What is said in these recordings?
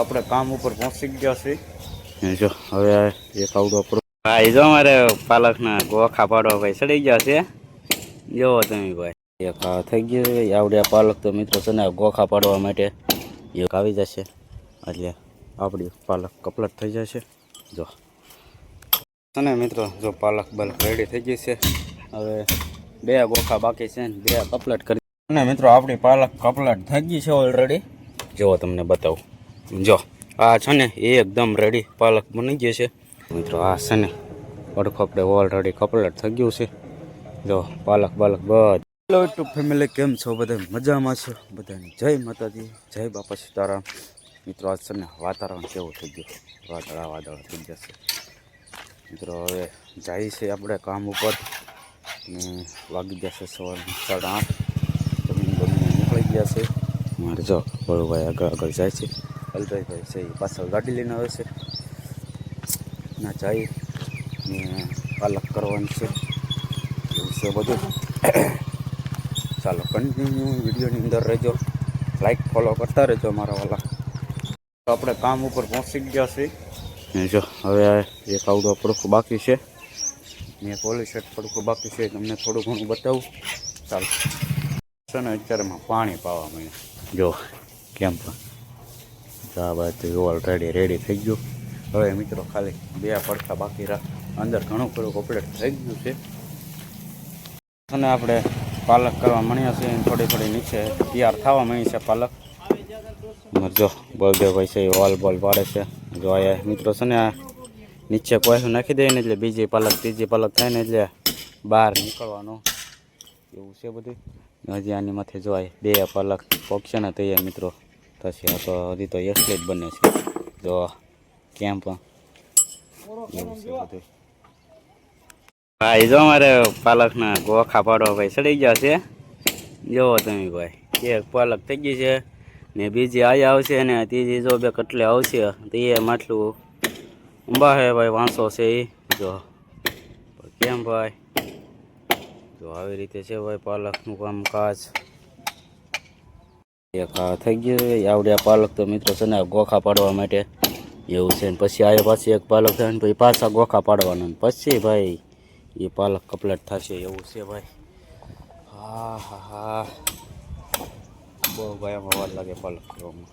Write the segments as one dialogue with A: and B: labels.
A: આપણે કામ ઉપર પહોંચી ગયા છીએ. જો હવે એક આવડો આપણો ભાઈ જો અમારે પાલકના ગોખા પાડવા ભાઈ ચડી ગયા છે. જોવો તમે ભાઈ એક થઈ ગયું છે. આવડે પાલક તો મિત્રો છે ને ગોખા પાડવા માટે એક આવી જશે. એટલે આપણી પાલક કપલટ થઈ જશે. જો. અને મિત્રો જો પાલક બાલક રેડી થઈ ગઈ છે. હવે બે ગોખા બાકી છે ને બે કપલટ કરી અને મિત્રો આપણી પાલક કપલટ થઈ ગઈ છે ઓલરેડી જો તમને બતાવું. જો, આ છે ને, એ એકદમ રેડી પાલક બની ગઈ છે. મિત્રો, આ છે ને પડખો આપણે ઓલરેડી કપલેટ થઈ ગયું છે. જો, પાલક બાલક બધું હેલો ફેમિલી કેમ છો? બધા મજામાં છો? બધાને જય માતાજી, જય બાપા સીતારામ. મિત્રો, આજ છે ને, વાતાવરણ કેવું થઈ ગયું? વાદળા વાદળા થઈ જશે મિત્રો, હવે જાય છે આપણે કામ ઉપર. ને વાગી જશે સવાર સાડા આઠ. નીકળી ગયા છે. મારે જો બળુભાઈ આગળ આગળ જાય છે. અલભાઈભાઈ છે, એ પાછળ ગાડી લઈને આવે છે. ના જાય, ને પાલક કરવાની છે. એવું છે બધું. ચાલો કન્ટિન્યુ વિડીયોની અંદર રહેજો. લાઈક ફોલો કરતા રહેજો મારા વાલા. આપણે કામ ઉપર પહોંચી ગયા છીએ. જો, હવે એક આવડો પડખું બાકી છે. ને પોલીસ પડખું બાકી છે તમને થોડું ઘણું બતાવું. ચાલો. છે ને અત્યારેમાં પાણી પાવા મળ્યા. જો, કેમ પણ આ બાજુ ઓલરેડી રેડી થઈ ગયું. હવે મિત્રો ખાલી બે પડખા બાકી રાખ. અંદર ઘણું ખરું કપડેટ થઈ ગયું છે. અને આપણે પાલક કરવા મળ્યા છીએ થોડી થોડી નીચે તૈયાર થવા મળી છે પાલક. જો બળદેવ ભાઈ છે એ હોલ બોલ પાડે છે. જો આ મિત્રો છે ને નીચે કોઈ નાખી દે ને એટલે બીજી પાલક, ત્રીજી પાલક થાય ને એટલે બહાર નીકળવાનું. એવું છે બધું. હજી આની માથે જોવાય બે પાલક પક્ષી ને તૈયાર મિત્રો. થશે આ તો હજી તો એકલી જ બને છે. જો કેમ પણ ભાઈ હા જો અમારે પાલકના ગોખા પાડવા ભાઈ ચડી ગયા છે. જુઓ તમે ભાઈ, એક પાલક થઈ ગઈ છે ને બીજી આઈ આવશે ને ત્રીજી જો બે કટલે આવશે, તો માટલું ઊંબા છે ભાઈ, વાંસો છે એ જો, કેમ ભાઈ? જો આવી રીતે છે ભાઈ પાલકનું કામકાજ. આ થઈ ગયું. આવડે આ પાલક તો મિત્રો છે ને ગોખા પાડવા માટે એવું છે ને પછી આ પાછી એક પાલક થાય ને પછી પાછા ગોખા પાડવાના પછી ભાઈ એ પાલક કપલેટ થશે એવું છે ભાઈ. હા હા હા. બહુ ભાઈ આમાં વાર લાગે પાલક કરવામાં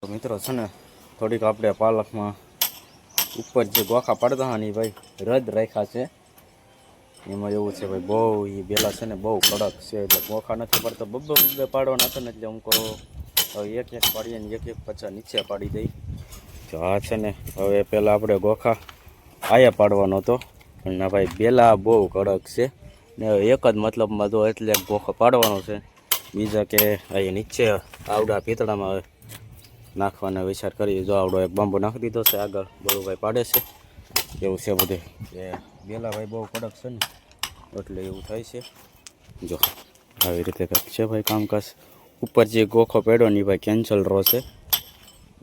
A: તો મિત્રો છે ને થોડીક આપણે પાલકમાં ઉપર જે ગોખા પાડતા હતા ને ભાઈ રદ રાખ્યા છે. એમાં એવું છે ભાઈ, બહુ એ બેલા છે ને બહુ કડક છે, એટલે ગોખા નથી પડતો બબ્બે બબ્બે પાડવાના હતા ને એટલે હું કરો. હવે એક એક પાડીએ ને એક એક પચા નીચે પાડી દઈ. જો આ છે ને, હવે પહેલાં આપણે ગોખા આયા પાડવાનો હતો. પણ ના ભાઈ, બેલા બહુ કડક છે. ને એક જ મતલબમાં તો એટલે ગોખો પાડવાનો છે. બીજા કે અહીં નીચે આવડા પીતળામાં નાખવાનો વિચાર કરી જો આવડો એક બાંબુ નાખી દીધો છે આગળ, બળુભાઈ પાડે છે. એવું છે બધે. કે બેલા ભાઈ બહુ કડક છે ને, એટલે એવું થાય છે. જો, આવી રીતે કંઈક છે ભાઈ કામકાજ. ઉપર જે ગોખો પેડો ને ભાઈ કેન્સલ રહો છે.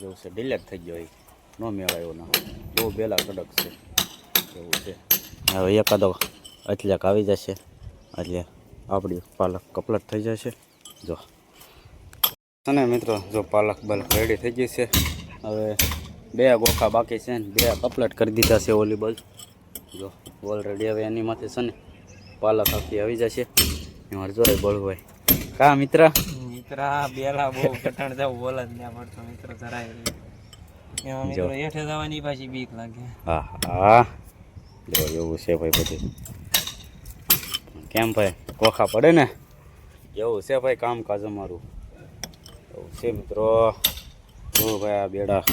A: એવું છે ડિલેટ થઈ ગયો ન મેળાયો ના બહુ બેલા કડક છે. એવું છે. હવે એકાદો એટલાક આવી જશે. એટલે આપણી પાલક કપલટ થઈ જશે. જો. અને મિત્રો, જો પાલક બાલક રેડી થઈ ગઈ છે. હવે બે ગોખા બાકી છે ને બે કપલેટ કરી દીધા છે ઓલી બોલ જો ઓલરેડી હવે એની માથે છે ને પાલક આખી આવી જશે. એમાં જોઈ બળભાઈ કા મિત્ર?
B: મિત્ર બેલા બહુ કટણ જાવ બોલ જ ના પડતો મિત્ર જરાય એમાં મિત્રો હેઠે જવાની પાછી બીક લાગે.
A: હા હા. જો એવું છે ભાઈ બધું. કેમ ભાઈ? કોખા પડે ને? એવું છે ભાઈ કામકાજ અમારું. એવું છે મિત્રો. જો ભાઈ આ બેડા.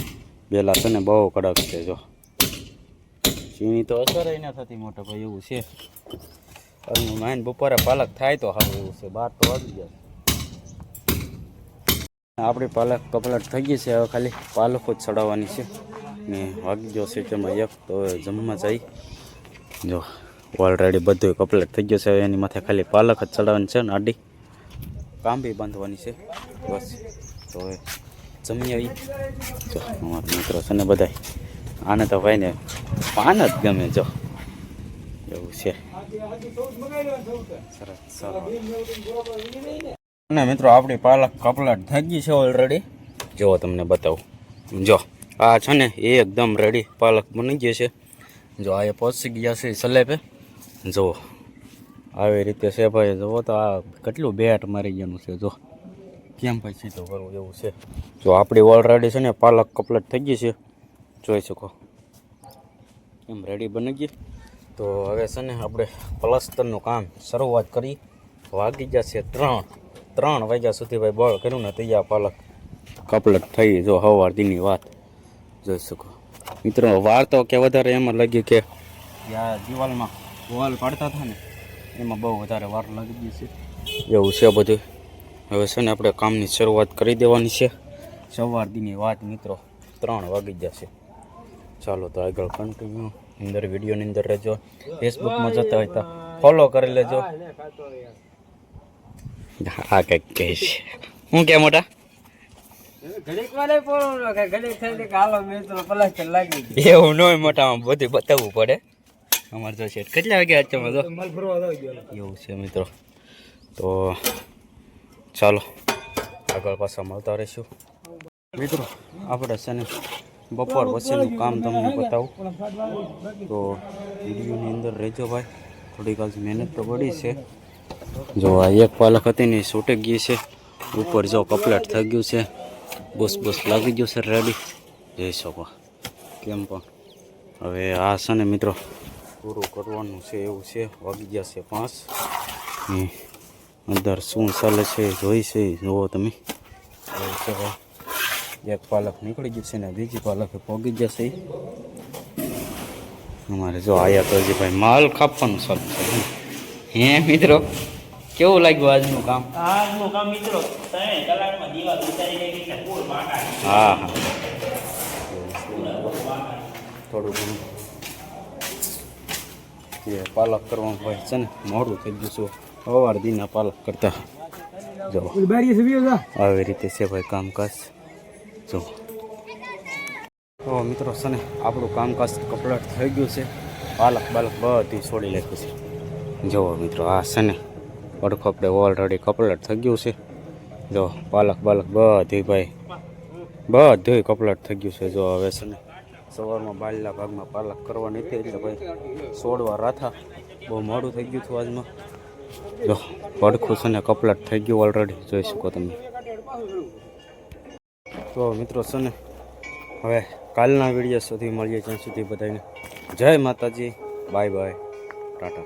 A: બેલા છે ને બહુ કડક છે, જો. ચીની તો અસર ન થતી મોટો ભાઈ, એવું છે. અને માઇન બપોરે પાલક થાય તો સારું એવું છે બાર તો વાગી ગયા આપણી પાલક કપલટ થઈ ગઈ છે હવે ખાલી પાલકો જ ચડાવવાની છે. ને વાગી ગયો છે તેમાં એક તો હવે જમવા જઈ જો ઓલરેડી બધું કપલેટ થઈ ગયું છે, હવે એની માથે ખાલી પાલક જ ચડાવવાની છે ને આડી. કામ બી બાંધવાની છે, બસ. તો હવે જમી આવી. જો, અમારા મિત્રો છે ને બધા આને તો ભાઈને પાન જ ગમે જો. એવું છે. સરસ અને મિત્રો, આપણી પાલક કપલાટ થઈ ગઈ છે ઓલરેડી જો તમને બતાવું. જો, આ છે ને એ એકદમ રેડી પાલક બની ગઈ છે. જો, આ એ પહોંચી ગયા છે સલેબે. જુઓ, આવી રીતે છે ભાઈ. જુઓ તો આ કેટલું બેટ મારી ગયાનું છે જો કેમ ભાઈ સીધો કરવું એવું છે? જો આપણી ઓલરેડી છે ને પાલક કપલેટ થઈ ગઈ છે. જોઈ શકો. એમ રેડી બની ગઈ. તો હવે છે ને આપણે પ્લાસ્ટરનું કામ શરૂઆત કરી. વાગી ગયા છે ત્રણ. ત્રણ વાગ્યા સુધી ભાઈ બળ કર્યું ને તૈયાર પાલક કપલેટ થઈ જો હવાર દીની વાત. જોઈ શકો. મિત્રો, વાર તો કે વધારે એમાં લાગી કે આ દિવાલમાં વોલ પાડતા હતા ને, એમાં બહુ વધારે વાર લાગી ગઈ છે. એવું છે બધું. હવે છે ને આપણે કામની શરૂઆત કરી દેવાની છે. સવાર દીની વાત મિત્રો ત્રણ વાગી જશે ચાલો તો આગળ કન્ટિન્યુ અંદર વિડીયોની અંદર રહેજો. ફેસબુકમાં જતા હોય તો ફોલો કરી લેજો. હા કંઈક કહે છે. હું કે મોટા? એવું ન મોટામાં બધું બતાવવું પડે. અમારે જો છે કેટલા એવું છે મિત્રો. તો ચાલો, આગળ પાછા મળતા રહીશું. મિત્રો, આપણે છે ને બપોર પછીનું કામ તમને બતાવું. તો વિડીયોની અંદર રહેજો ભાઈ, થોડીક આજ મહેનત તો પડી છે. જો આ એક પાલક હતી ને છૂટી ગઈ છે. ઉપર જો કપલેટ થઈ ગયું છે. બસ બસ લાગી ગયું છે રેડી જઈ શકો કેમ પણ? હવે આ છે ને મિત્રો, પૂરું કરવાનું છે એવું છે. વાગી ગયા છે પાંચ. અંદર શું ચાલે છે જોઈ છે જુઓ તમે. એક પાલક નીકળી ગયું છે ને બીજી પાલક પોગી જશે અમારે જો આયા તો હજી ભાઈ માલ કાપવાનું ચાલુ છે. હે મિત્રો કેવું લાગ્યું આજનું કામ?
B: આજનું કામ મિત્રો ત્રણ કલાકમાં દીવાલ ઉતારી દે એટલે પૂર
A: હા હા. થોડું ઘણું. એ પાલક કરવાનું હોય છે ને મોડું થઈ ગયું છું. સવાર દીના પાલક કરતા. જો. આવી રીતે છે ભાઈ કામકાજ. જો. તો મિત્રો છે ને આપણું કામકાજ કપડાટ થઈ ગયું છે. પાલક બાલક બધી છોડી નાખ્યું છે. જુઓ મિત્રો આ છે ને પડખો આપણે ઓલરેડી કમ્પ્લીટ થઈ ગયું છે. જો પાલક બાલક બધી ભાઈ બધું કપડાટ થઈ ગયું છે. જો હવે છે ને સવારમાં બાલના ભાગમાં પાલક કરવાની હતી એટલે ભાઈ છોડવા રાથા. બહુ મોડું થઈ ગયું હતું આજમાં. જો પડખું છે ને થઈ ગયું ઓલરેડી જોઈ શકો તમે. તો મિત્રો છે ને, હવે કાલના વીડિયો સુધી મળીએ જ્યાં સુધી બધાને. જય માતાજી બાય બાય ટાટા.